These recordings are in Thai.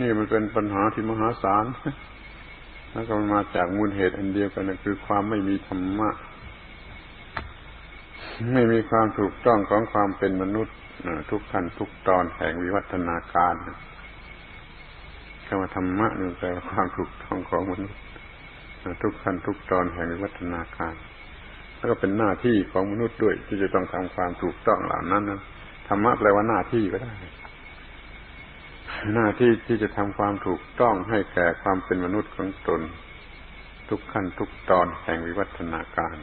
นี่มันเป็นปัญหาที่มหาศาลแล้วก็มาจากมูลเหตุอันเดียวกันนะคือความไม่มีธรรมะ ไม่มีความถูกต้องของความเป็นมนุษย์ทุกขั้นทุกตอนแห่งวิวัฒนาการคำว่าธรรมะนี่แปลว่าความถูกต้องของมนุษย์ทุกขั้นทุกตอนแห่งวิวัฒนาการ แล้วก็เป็นหน้าที่ของมนุษย์ด้วย ที่จะต้องทำความถูกต้องเหล่านั้นนะธรรมะแปลว่าหน้าที่ก็ได้ หน้าที่ที่จะทำความถูกต้องให้แก่ความเป็นมนุษย์ของตน ทุกขั้นทุกตอนแห่งวิวัฒนาการ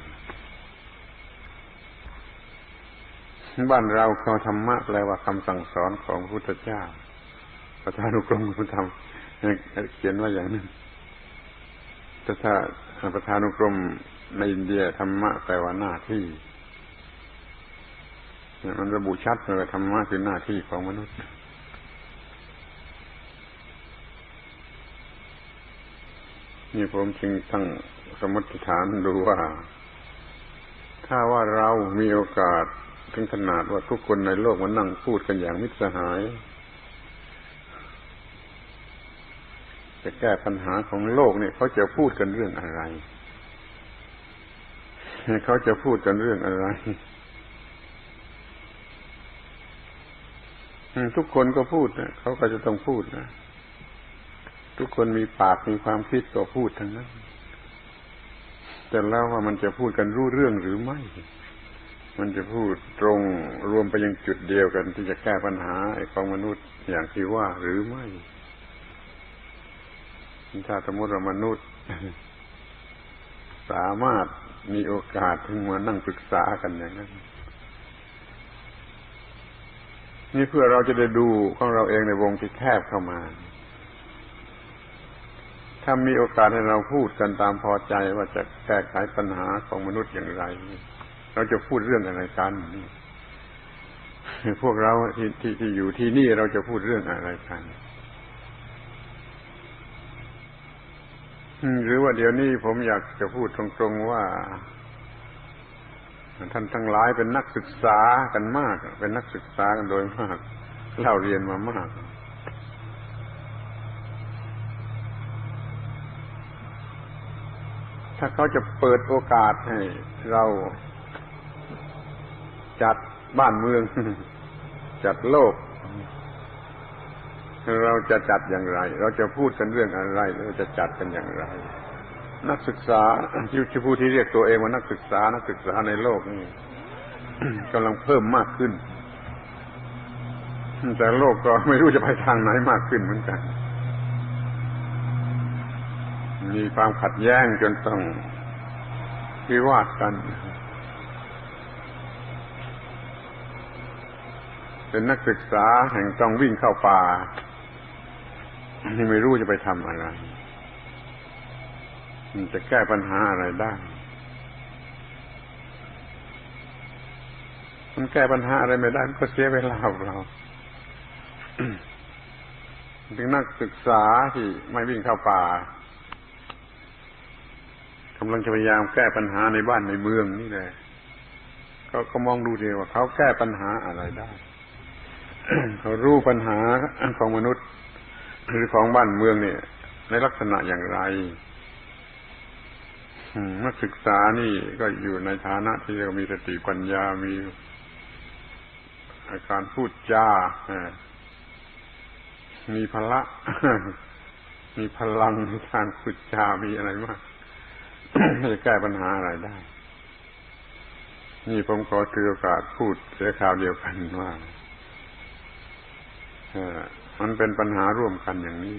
บ้านเราเขาธรรมะแปลว่าคำสั่งสอนของพระพุทธเจ้าประธานุกรมคุณธรรมเขียนว่าอย่างนั้นแต่ถ้าประธานุกรมในอินเดียธรรมะแปลว่าหน้าที่มันระบุชัดเลยธรรมะคือหน้าที่ของมนุษย์ นี่ผมจึงตั้งสมมติฐานดูว่า ถ้าว่าเรามีโอกาสถึงขนาดว่าทุกคนในโลกมานั่งพูดกันอย่างมิตรสหาย จะแก้ปัญหาของโลกเนี่ยเขาจะพูดกันเรื่องอะไร เขาจะพูดกันเรื่องอะไร ทุกคนก็พูดนะเขาก็จะต้องพูดนะ ทุกคนมีปากมีความคิดก็พูดทั้งนั้น แต่แล้วว่ามันจะพูดกันรู้เรื่องหรือไม่ มันจะพูดตรงรวมไปยังจุดเดียวกันที่จะแก้ปัญหาไอ้ของมนุษย์อย่างที่ว่าหรือไม่ถ้าสมมติว่ามนุษย์ สามารถมีโอกาสถึงมานั่งปรึกษากันอย่างนั้นนี่เพื่อเราจะได้ดูของเราเองในวงที่แคบเข้ามา ถ้ามีโอกาสให้เราพูดกันตามพอใจว่าจะแก้ไขปัญหาของมนุษย์อย่างไร เราจะพูดเรื่องอะไรกันพวกเราที่ที่ที่อยู่ที่นี่เราจะพูดเรื่องอะไรกันหรือว่าเดี๋ยวนี้ผมอยากจะพูดตรงๆว่า ท่านทั้งหลายเป็นนักศึกษากันมาก เป็นนักศึกษากันโดยมากเล่าเรียนมามาก ถ้าเขาจะเปิดโอกาสให้เราจัดบ้านเมือง จัดโลก เราจะจัดอย่างไร เราจะพูดกันเรื่องอะไรเราจะจัดกันอย่างไร นักศึกษาที่ผู้ที่เรียกตัวเองว่านักศึกษา นักศึกษาในโลกนี่กำลังเพิ่มมากขึ้น แต่โลกก็ไม่รู้จะไปทางไหนมากขึ้นเหมือนกัน มีความขัดแย้งจนต้องวิวาทกัน เป็นนักศึกษาแห่งต้องวิ่งเข้าป่านี่ไม่รู้จะไปทำอะไร มันจะแก้ปัญหาอะไรได้ มันแก้ปัญหาอะไรไม่ได้ มันก็เสียเวลาเราถึงนักศึกษาที่ไม่วิ่งเข้าป่า กำลังจะพยายามแก้ปัญหาในบ้านในเมืองนี่แหละก็มองดูดีว่าเขาแก้ปัญหาอะไรได้เขารู้ปัญหาของมนุษย์หรือของบ้านเมืองเนี่ย ในลักษณะอย่างไรนักศึกษานี่ก็อยู่ในฐานะที่เรียกมีสติปัญญา มีอาการพูดจา มีพละ มีพลังในทางพูดจา มีอะไรมาก ไม่จะแก้ปัญหาอะไรได้ นี่ผมขอถือโอกาสพูดเสียข่าวเดียวกันว่ามันเป็นปัญหาร่วมกันอย่างนี้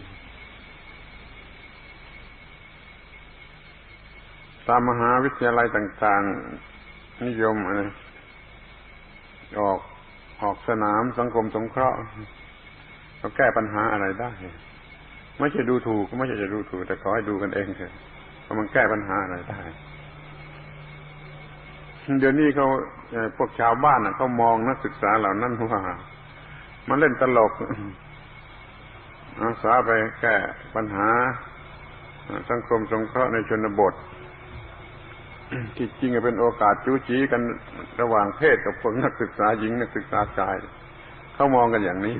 ตามมหาวิทยาลัยต่างๆ นิยมอะไรออกออกสนามสังคมสงเคราะห์เขาแก้ปัญหาอะไรได้ ไม่ใช่ดูถูกก็ไม่ใช่จะดูถูก แต่ขอให้ดูกันเองเถอะ ว่ามันแก้ปัญหาอะไรได้เดี๋ยวนี้เขาพวกชาวบ้านเขามองนักศึกษาเหล่านั้นว่ามันเล่นตลกอาสาไปแก้ปัญหาสังคมสงเคราะห์ในชนบท ที่จริงเป็นโอกาสจู้จี้กันระหว่างเพศกับคนนักศึกษาหญิงนักศึกษาชาย เขามองกันอย่างนี้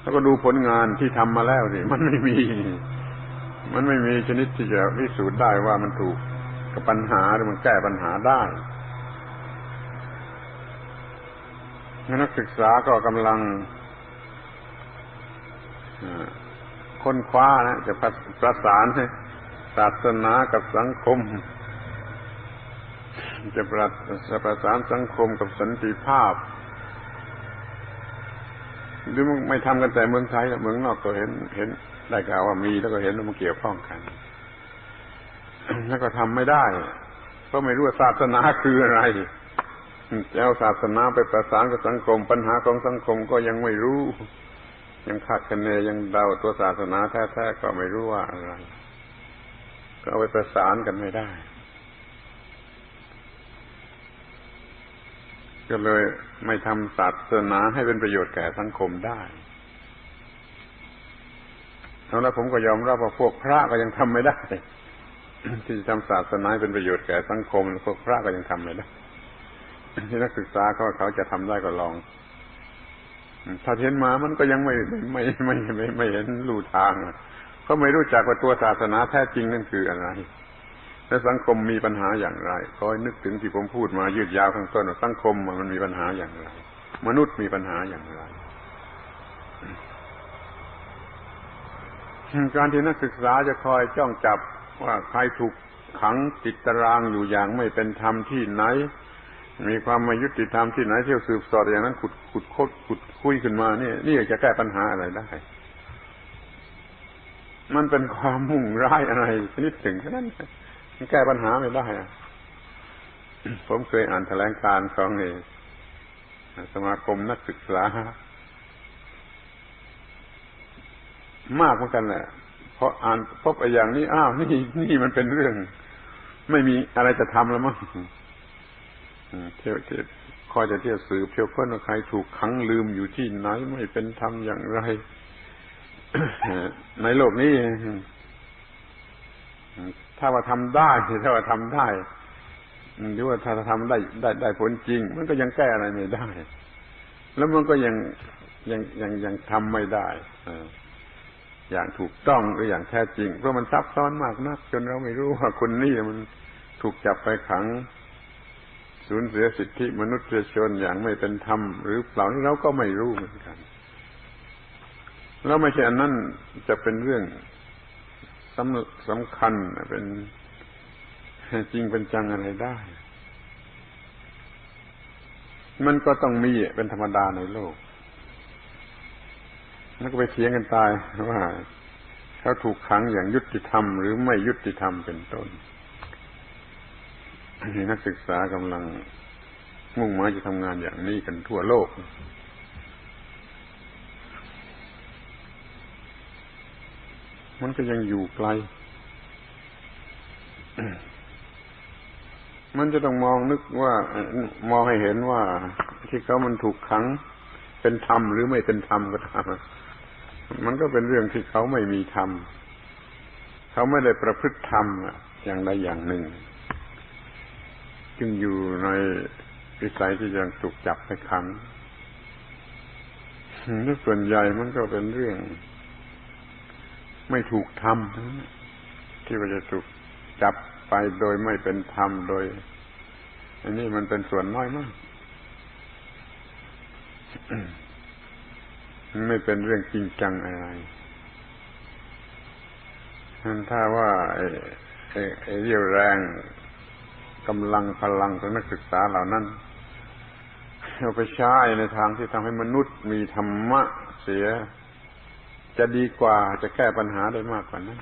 แล้วก็ดูผลงานที่ทำมาแล้วสิมันไม่มี มันไม่มีชนิดที่จะพิสูจน์ได้ว่ามันถูกกับปัญหาหรือมันแก้ปัญหาได้นักศึกษาก็กำลังค้นคว้านะจะประสานศาสนากับสังคม จะประจะประสานสังคมกับสันติภาพ หรือไม่ทำกันแต่เมืองไทยเมืองนอกก็เห็นเห็น ได้กล่าวว่ามีแล้วก็เห็นว่ามันเกี่ยวข้องกัน แล้วก็ทำไม่ได้เพราะไม่รู้ว่าศาสนาคืออะไรจะเอาศาสนาไปประสานกับสังคม ปัญหาของสังคมก็ยังไม่รู้ ยังคาดคะเนยังเดาตัวศาสนาแท้ๆก็ไม่รู้ว่าอะไร ก็เอาไปประสานกันไม่ได้ ก็เลยไม่ทำศาสนาให้เป็นประโยชน์แก่สังคมได้ แล้วผมก็ยอมรับว่าพวกพระก็ยังทำไม่ได้ ที่จะทำศาสนาเป็นประโยชน์แก่สังคม พวกพระก็ยังทำไม่ได้ที่นักศึกษาเขาเขาจะทำได้ก็ลอง ถ้าเห็นมามันก็ยังไม่ไม่ไม่ไม่ไม่เห็นลู่ทางเขาไม่รู้จักว่าตัวศาสนาแท้จริงนั่นคืออะไร และสังคมมีปัญหาอย่างไรคอยนึกถึงที่ผมพูดมายืดยาวข้างต้นว่าสังคมมันมีปัญหาอย่างไร มนุษย์มีปัญหาอย่างไร การที่นักศึกษาจะคอยจ้องจับว่าใครถูกขังติดตารางอยู่อย่างไม่เป็นธรรมที่ไหน มีความม่ยุติธรรมที่ไหนเที่ยวสืบสอดอย่างนั้นขุดขุดคดขุดคุยขึ้นมานี่นี่จะแก้ปัญหาอะไรได้ มันเป็นความมุ่งร้ายอะไรชนิดถึงแค่นั้นมันแก้ปัญหาไม่ได้ผมเคยอ่านแถลงการของเอสมาคมนักศึกษา มากเหมือนกันแหละเพราะอ่านพบไอ้อย่างนี้อ้าวนี่นี่มันเป็นเรื่อง ไม่มีอะไรจะทำแล้วมั้งเที่ยวเที่ยวคอยจะเที่ยวสืบเที่ยวเพื่อนว่าใครถูกขังลืมอยู่ที่ไหนไม่เป็นธรรมอย่างไรในโลกนี้ถ้าว่าทำได้ถ้าว่าทำได้หรือว่าถ้าทำได้ได้ได้ผลจริง มันก็ยังแก้อะไรไม่ได้ แล้วมันก็ยังยังยังยังทำไม่ได้อ อย่างถูกต้องหรืออย่างแท้จริง เพราะมันซับซ้อนมากนัก จนเราไม่รู้ว่าคนนี้มันถูกจับไปขังสูญเสียสิทธิมนุษยชนอย่างไม่เป็นธรรมหรือเปล่านี่เราก็ไม่รู้เหมือนกัน แล้วไม่ใช่อันนั้นจะเป็นเรื่องสำสำคัญเป็นจริงเป็นจังอะไรได้ มันก็ต้องมีเป็นธรรมดาในโลก แล้วก็ไปเถียงกันตายว่าเขาถูกขังอย่างยุติธรรม หรือไม่ยุติธรรมเป็นต้นมีนักศึกษากำลังมุ่งหมายจะทำงานอย่างนี้กันทั่วโลก มันก็ยังอยู่ไกล มันจะต้องมองนึกว่า มองให้เห็นว่า ที่เขามันถูกขังเป็นธรรมหรือไม่เป็นธรรมก็ตาม มันก็เป็นเรื่องที่เขาไม่มีธรรมเขาไม่ได้ประพฤติธรรมอย่างใดอย่างหนึ่ง จึงอยู่ในวิสัยที่ยังถูกจับไปขังนี่ส่วนใหญ่มันก็เป็นเรื่อง ไม่ถูกทำที่ว่าจะถูกจับไปโดยไม่เป็นธรรมโดย อันนี้มันเป็นส่วนน้อยมาก ไม่เป็นเรื่องจริงจังอะไรถ้าว่าไอ้ไอ้เรี่ยวแรงกำลังพลังของนักศึกษาเหล่านั้นเอาไปใช้ในทางที่ทำให้มนุษย์มีธรรมะเสีย จะดีกว่าจะแก้ปัญหาได้มากกว่านั้น